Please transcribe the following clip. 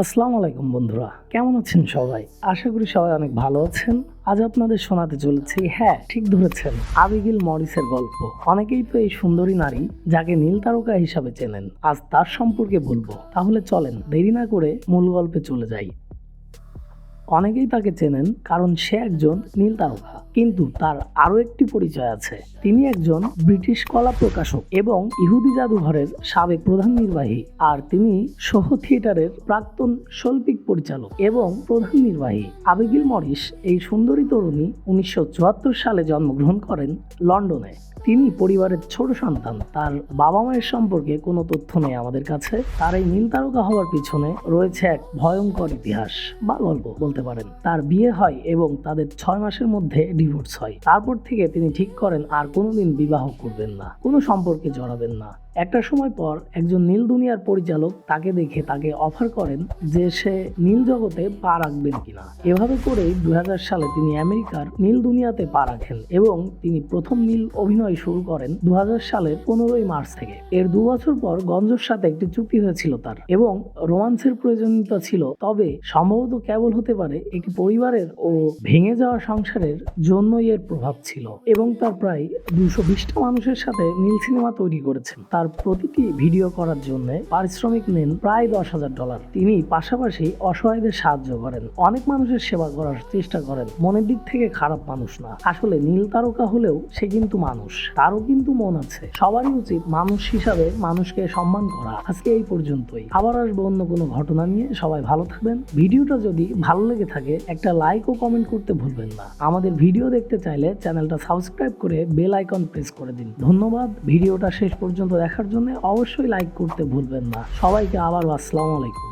আসসালামু আলাইকুম বন্ধুরা, কেমন আছেন সবাই? আশা করি সবাই অনেক ভালো আছেন। আজ আপনাদের শোনাতে চলেছি হ্যাঁ ঠিক ধরেছেন, আবিগিল মরিসের গল্প। অনেকেই তো এই সুন্দরী নারী যাকে নীল তারকা হিসাবে চেনেন। আজ তার সম্পর্কে বলব। তাহলে চলেন, দেরি না করে মূল গল্পে চলে যাই। অনেকেই তাকে চেনেন কারণ সে একজন নীল তারকা। কিন্তু তার আরও একটি পরিচয় আছে। তিনি একজন ব্রিটিশ কলা প্রকাশক এবং ইহুদি জাদুঘরের সাবেক প্রধান নির্বাহী। আর তিনি সহ থিয়েটারের প্রাক্তন শৈল্পিক পরিচালক এবং প্রধান নির্বাহী। আবিগিল মরিস এই সুন্দরী তরুণী উনিশশো চুয়াত্তর সালে জন্মগ্রহণ করেন লন্ডনে। তিনি পরিবারের ছোট সন্তান। তার বাবা মায়ের সম্পর্কে কোনো তথ্য নেই আমাদের কাছে। তার এই নীল তারকা হওয়ার পিছনে রয়েছে এক ভয়ঙ্কর ইতিহাস বা গল্প, বলতে পারেন। তার বিয়ে হয় এবং তাদের ছয় মাসের মধ্যে ডিভোর্স হয়। তারপর থেকে তিনি ঠিক করেন, আর কোনোদিন বিবাহ করবেন না। কোনো সম্পর্কে জড়াবেন না। একটা সময় পর একজন নীল দুনিয়ার পরিচালক তাকে দেখে তাকে অফার করেন যে সে নীল জগতে পা রাখবেন কিনা। এভাবে করেই দুই সালে তিনি আমেরিকার নীল দুনিয়াতে পা রাখেন এবং তিনি প্রথম নীল অভিনয় শুরু করেন দু হাজার সালের পনেরোই মার্চ থেকে। এর দু বছর পর গঞ্জর সাথে একটি চুক্তি হয়েছিল তার এবং রোমান্সের প্রয়োজনীয়তা ছিল। তবে সম্ভবত কেবল হতে পারে একটি পরিবারের ও ভেঙে যাওয়া সংসারের জন্যই এর প্রভাব ছিল এবং তার প্রায় দুশো বিশটা মানুষের সাথে নীল সিনেমা তৈরি করেছেন। তার প্রতিটি ভিডিও করার জন্য পারিশ্রমিক নেন প্রায় দশ হাজার ডলার। তিনি পাশাপাশি অসহায়দের সাহায্য করেন। অনেক মানুষের সেবা করার চেষ্টা করেন। মনের দিক থেকে খারাপ মানুষ না। আসলে নীল তারকা হলেও সে কিন্তু মানুষ। তারও কিন্তু মন আছে। সবারই উচিত মানুষ হিসাবে মানুষকে সম্মান করা। আজকে এই পর্যন্তই। আবার আসব অন্য কোনো ঘটনা নিয়ে। সবাই ভালো থাকবেন। ভিডিওটা যদি ভালো লেগে থাকে, একটা লাইক ও কমেন্ট করতে ভুলবেন না। আমাদের ভিডিও দেখতে চাইলে চ্যানেলটা সাবস্ক্রাইব করে বেল আইকন প্রেস করে দিন। ধন্যবাদ ভিডিওটা শেষ পর্যন্ত দেখার জন্য অবশ্যই লাইক করতে ভুলবেন না। সবাইকে আবার আসসালামু আলাইকুম।